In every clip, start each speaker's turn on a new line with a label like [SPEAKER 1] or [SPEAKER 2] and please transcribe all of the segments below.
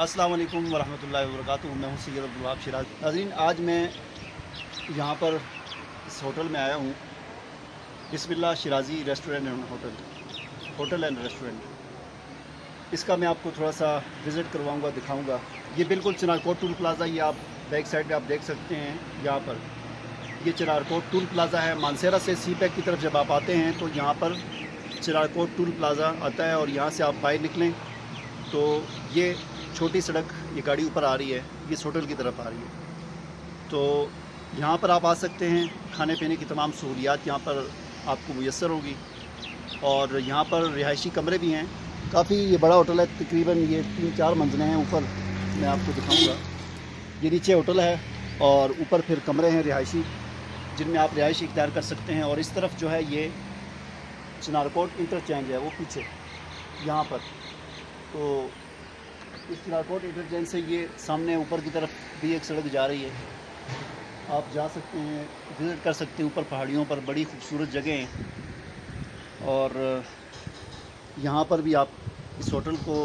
[SPEAKER 1] अस्सलाम वालेकुम वरहमतुल्लाहि वबरकातुहू, मैं हूँ सैयद अब्दुल्वाब शिराज। नाजरीन, आज मैं यहाँ पर इस होटल में आया हूँ। Bismillah Shiraji restaurant and hotel hotel and restaurant. इसका मैं आपको थोड़ा सा विज़िट करवाऊँगा, दिखाऊँगा। ये बिल्कुल चिनारकोट टूल प्लाज़ा, ये आप बैक साइड पे आप देख सकते हैं यहाँ पर। ये चिनारकोट टूल प्लाज़ा है, मानसेरा से सी पैक की तरफ़ जब आप आते हैं तो यहाँ पर चिनारकोट टूल प्लाज़ा आता है और यहाँ से आप बाहर निकलें तो ये छोटी सड़क, ये गाड़ी ऊपर आ रही है, ये होटल की तरफ़ आ रही है। तो यहाँ पर आप आ सकते हैं, खाने पीने की तमाम सहूलियात यहाँ पर आपको मैसर होगी। और यहाँ पर रिहायशी कमरे भी हैं। काफ़ी ये बड़ा होटल है, तकरीबन ये तीन चार मंजिलें हैं ऊपर, मैं आपको दिखाऊँगा। ये नीचे होटल है और ऊपर फिर कमरे हैं रिहायशी, जिनमें आप रिहायश इख्तियार कर सकते हैं। और इस तरफ़ जो है ये चनारकोट इंटरचेंज है, वो पीछे, यहाँ पर। तो इस चिनारकोट इंटरचेंज से ये सामने ऊपर की तरफ़ भी एक सड़क जा रही है। आप जा सकते हैं विज़िट कर सकते हैं, ऊपर पहाड़ियों पर, बड़ी खूबसूरत जगह हैं। और, यहाँ पर भी आप इस होटल को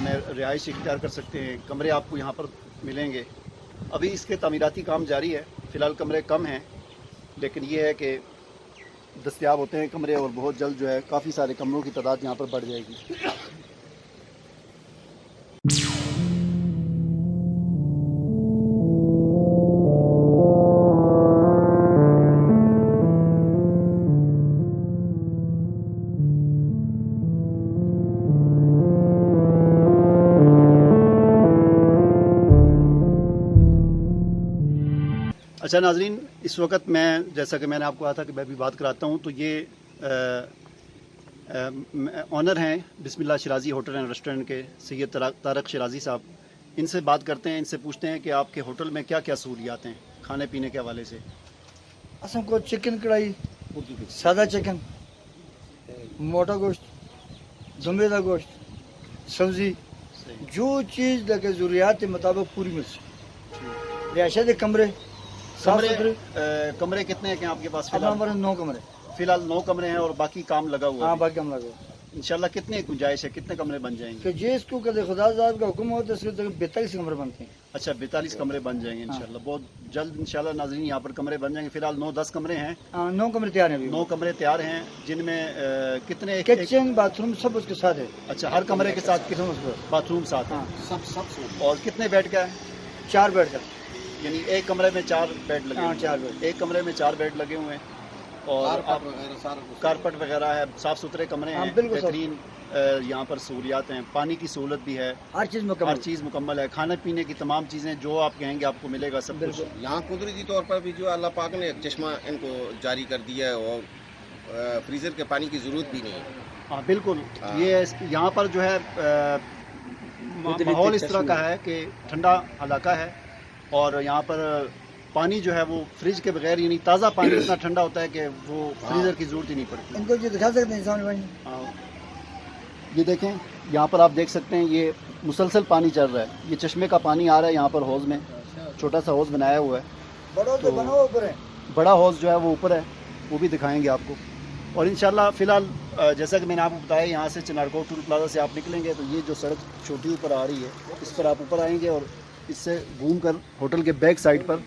[SPEAKER 1] में रिहाइश इख्तियार कर सकते हैं। कमरे आपको यहाँ पर मिलेंगे। अभी इसके तमीराती काम जारी है। फ़िलहाल कमरे कम हैं, लेकिन ये है कि दस्तियाब होते हैं कमरे और बहुत जल्द जो है काफ़ी सारे कमरों की तादाद यहाँ पर बढ़ जाएगी। अच्छा नाजरीन इस वक्त मैं जैसा कि मैंने आपको कहा था कि मैं भी बात कराता हूँ तो ये ऑनर हैं Bismillah Shiraji hotel and restaurant के सैद तारक शराजी साहब। इनसे बात करते हैं इनसे पूछते हैं कि आपके होटल में क्या क्या सहूलियात हैं खाने पीने के हवाले से।
[SPEAKER 2] असम को चिकन कढ़ाई सादा चिकन मोटा गोश्त दमे का गोश्त सब्ज़ी जो चीज़ लगे ज़रूरियात के मुताबिक पूरी मिल सकती रिहायशा के कमरे
[SPEAKER 1] कमरे कमरे कितने हैं आपके पास फ़िलहाल?
[SPEAKER 2] नौ कमरे।
[SPEAKER 1] फ़िलहाल नौ कमरे हैं और बाकी काम लगा हुआ
[SPEAKER 2] हाँ
[SPEAKER 1] है।
[SPEAKER 2] बाकी हम लगे
[SPEAKER 1] इंशाल्लाह कितने गुंजाइश है कितने कमरे बन जाएँगे?
[SPEAKER 2] कि जे इसको कदे खुदा साहब का हुक्म हो तो इसके तक बैतालीस कमरे बनते हैं।
[SPEAKER 1] अच्छा बैतालीस कमरे बन जाएँगे
[SPEAKER 2] हाँ।
[SPEAKER 1] इंशाल्लाह बहुत जल्द इंशाल्लाह नाजरीन यहाँ पर कमरे बन जाएँगे। फ़िलहाल नौ दस कमरे हैं।
[SPEAKER 2] हाँ नौ कमरे तैयार हैं
[SPEAKER 1] नौ कमरे तैयार हैं जिनमें कितने
[SPEAKER 2] किचन बाथरूम सब उसके साथ है।
[SPEAKER 1] अच्छा हर कमरे के साथ
[SPEAKER 2] किचन
[SPEAKER 1] बाथरूम साथ है।
[SPEAKER 2] हाँ।
[SPEAKER 1] और कितने बेड का है?
[SPEAKER 2] चार बेड का।
[SPEAKER 1] यानी एक कमरे में चार बेड लगे
[SPEAKER 2] हाँ,
[SPEAKER 1] हुए हैं।
[SPEAKER 2] चार बेड।
[SPEAKER 1] एक कमरे में चार बेड लगे हुए हैं। और कारपेट वगैरह है साफ़ सुथरे कमरे
[SPEAKER 2] हाँ,
[SPEAKER 1] हैं। बेहतरीन यहाँ पर सहूलियात हैं। पानी की सहूलत भी है।
[SPEAKER 2] हर चीज़
[SPEAKER 1] हर
[SPEAKER 2] मुकम्मल
[SPEAKER 1] चीज़ मुकम्मल है। खाने पीने की तमाम चीज़ें जो आप कहेंगे आपको मिलेगा सब कुछ।
[SPEAKER 3] यहाँ कुदरती तौर पर भी जो अल्लाह पाक ने एक चश्मा इनको जारी कर दिया है और फ्रीज़र के पानी की ज़रूरत भी नहीं है।
[SPEAKER 1] हाँ बिल्कुल।
[SPEAKER 3] हाँ।
[SPEAKER 1] ये यहाँ पर जो है माहौल इस तरह का है कि ठंडा इलाका है। और यहाँ पर पानी जो है वो फ्रिज के बगैर यानी ताज़ा पानी इतना ठंडा होता है कि वो फ्रीज़र की ज़रूरत ही नहीं पड़ती।
[SPEAKER 2] इनको जो दिखा सकते हैं सामने भाई?
[SPEAKER 1] हाँ। ये देखें यहाँ पर आप देख सकते हैं ये मुसलसल पानी चल रहा है। ये चश्मे का पानी आ रहा है यहाँ पर हौज़ में। छोटा सा हौज़ बनाया हुआ है।
[SPEAKER 2] बड़ो तो
[SPEAKER 1] तो-
[SPEAKER 2] ऊपर है।
[SPEAKER 1] बड़ा हौज़ जो है वो ऊपर है वो भी दिखाएँगे आपको। और इन फ़िलहाल जैसा कि मैंने आपको बताया यहाँ से चनारकोट टूल प्लाजा से आप निकलेंगे तो ये जो सड़क छोटी ऊपर आ रही है इस पर आप ऊपर आएँगे और इससे घूम कर होटल के बैक साइड पर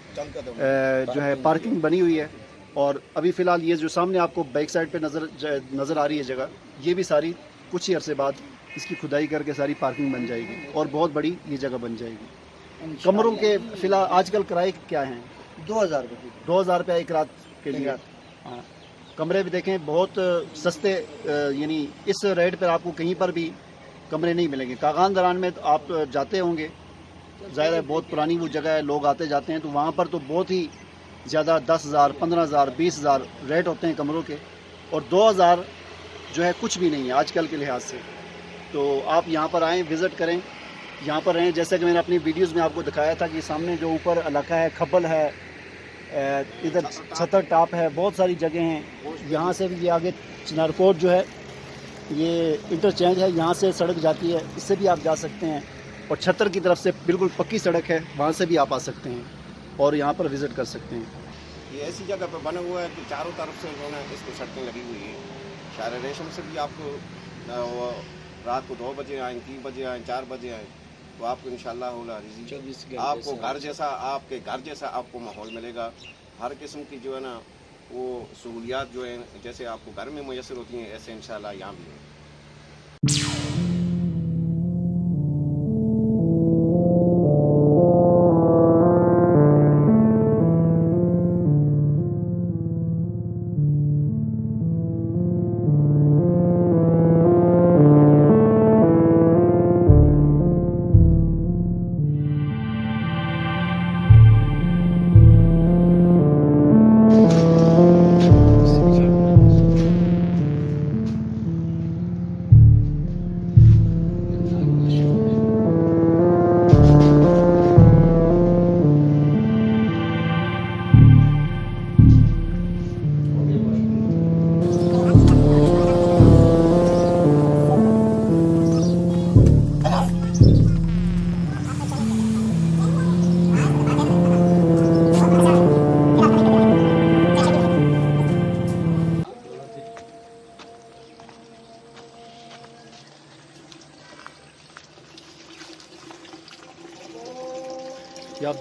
[SPEAKER 1] जो है पार्किंग बनी हुई है। और अभी फ़िलहाल ये जो सामने आपको बैक साइड पे नज़र नज़र आ रही है जगह ये भी सारी कुछ ही अरसे बाद इसकी खुदाई करके सारी पार्किंग बन जाएगी और बहुत बड़ी ये जगह बन जाएगी। कमरों के फ़िलहाल आजकल किराए क्या हैं?
[SPEAKER 2] दो हज़ार रुपये
[SPEAKER 1] दो हज़ार रुपया एक रात के लिए। हाँ। कमरे भी देखें बहुत सस्ते यानी इस रेट पर आपको कहीं पर भी कमरे नहीं मिलेंगे। कागान दरान में तो आप जाते होंगे ज़ाहिर है, बहुत पुरानी वो जगह है, लोग आते जाते हैं तो वहाँ पर तो बहुत ही ज़्यादा दस हज़ार, पंद्रह हज़ार, बीस हज़ार रेट होते हैं कमरों के, और दो हज़ार जो है कुछ भी नहीं है आजकल के लिहाज से। तो आप यहाँ पर आएँ, विज़िट करें, यहाँ पर रहें, जैसे कि मैंने अपनी वीडियोज़ में आपको दिखाया था कि सामने जो ऊपर इलाका है, खब्बल है इधर छतर टाप है, बहुत सारी जगह हैं, यहाँ से भी ये आगे चिनारकोट जो है, ये इंटरचेंज है, यहाँ से सड़क जाती है, इससे भी आप जा सकते हैं। और छतर की तरफ़ से बिल्कुल पक्की सड़क है वहाँ से भी आप आ सकते हैं और यहाँ पर विज़िट कर सकते हैं।
[SPEAKER 3] ये ऐसी जगह पर बना हुआ है कि चारों तरफ़ से जो है इसको सड़कें लगी हुई हैं। शार रेशम से भी आपको रात को दो बजे आए तीन बजे आए चार बजे आए तो आपको इन इंशाल्लाह आपको घर जैसा आपके घर जैसा आपको माहौल मिलेगा। हर किस्म की जो है ना वो सहूलियात जो है जैसे आपको घर में मैसर होती हैं ऐसे इंशाल्लाह यहाँ भी है।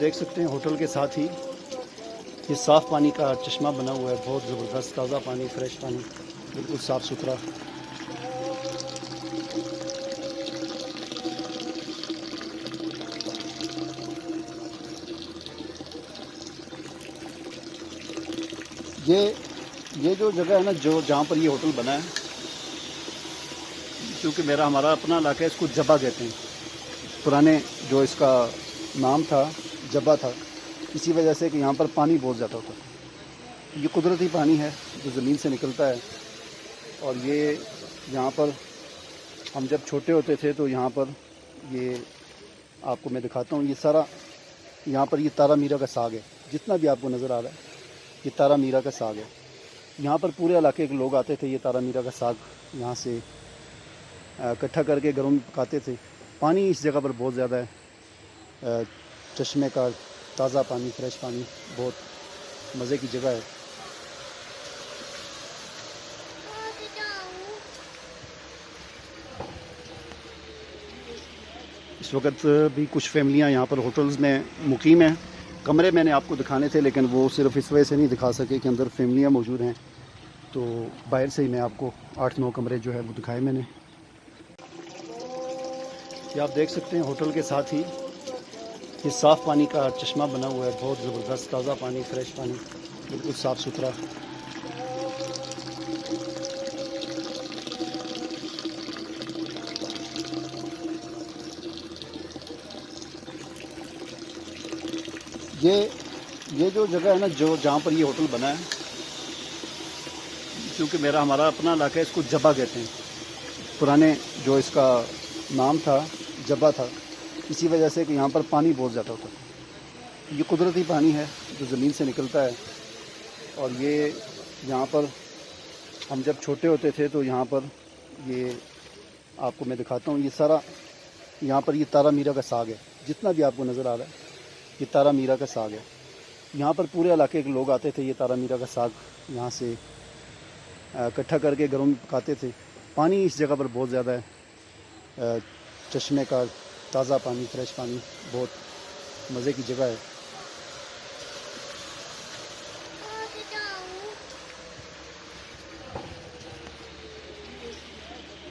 [SPEAKER 1] देख सकते हैं होटल के साथ ही ये साफ़ पानी का चश्मा बना हुआ है, बहुत ज़बरदस्त ताज़ा पानी, फ्रेश पानी, बिल्कुल साफ़ सुथरा। ये ये जो जगह है ना, जो, जहाँ पर ये होटल बना है, क्योंकि मेरा, हमारा अपना इलाका है, इसको जबा कहते हैं। पुराने जो इसका नाम था जब्बा था, इसी वजह से कि यहाँ पर पानी बहुत ज़्यादा होता है ये कुदरती पानी है जो ज़मीन से निकलता है। और ये यहाँ पर हम जब छोटे होते थे तो यहाँ पर ये आपको मैं दिखाता हूँ, ये सारा, यहाँ पर ये तारा मीरा का साग है। जितना भी आपको नज़र आ रहा है, ये तारा मीरा का साग है। यहाँ पर पूरे इलाके के लोग आते थे, ये तारा मीरा का साग यहाँ से इकट्ठा करके घरों में पकाते थे। पानी इस जगह पर बहुत ज़्यादा है। चश्मे का ताज़ा पानी, फ्रेश पानी बहुत मज़े की जगह है। इस वक्त भी कुछ फैमिलियाँ यहाँ पर होटल्स में, मुकीम हैं। कमरे मैंने आपको दिखाने थे, लेकिन वो सिर्फ़ इस वजह से नहीं दिखा सके कि अंदर फैमिलियाँ मौजूद हैं। तो बाहर से ही मैं आपको आठ नौ कमरे जो है वो दिखाए मैंने। ये आप देख सकते हैं होटल के साथ ही ये साफ़ पानी का चश्मा बना हुआ है, बहुत ज़बरदस्त, ताज़ा पानी, फ्रेश पानी, बिल्कुल साफ़ सुथरा। ये ये जो जगह है ना, जो, जहाँ पर ये होटल बना है, क्योंकि मेरा, हमारा अपना इलाका है, इसको जबा कहते हैं। पुराने जो इसका नाम था जबा था। इसी वजह से कि यहाँ पर पानी बहुत ज़्यादा होता है। ये कुदरती पानी है जो ज़मीन से निकलता है। और ये यहाँ पर हम जब छोटे होते थे तो यहाँ पर ये आपको मैं दिखाता हूँ, ये सारा यहाँ पर ये तारा मीरा का साग है। जितना भी आपको नज़र आ रहा है, ये तारा मीरा का साग है। यहाँ पर पूरे इलाके के लोग आते थे, ये तारा मीरा का साग यहाँ से इकट्ठा करके घरों में पकाते थे। पानी इस जगह पर बहुत ज़्यादा है। चश्मे का ताज़ा पानी फ्रेश पानी बहुत मज़े की जगह है।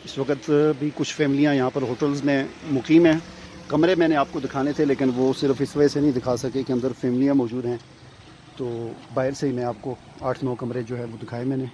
[SPEAKER 1] इस वक्त भी कुछ फैमिलियाँ यहाँ पर होटल्स में मुकीम हैं। कमरे मैंने आपको दिखाने थे, लेकिन वो सिर्फ़ इस वजह से नहीं दिखा सके कि अंदर फैमिलियाँ मौजूद हैं। तो बाहर से ही मैं आपको आठ नौ कमरे जो है वो दिखाए मैंने।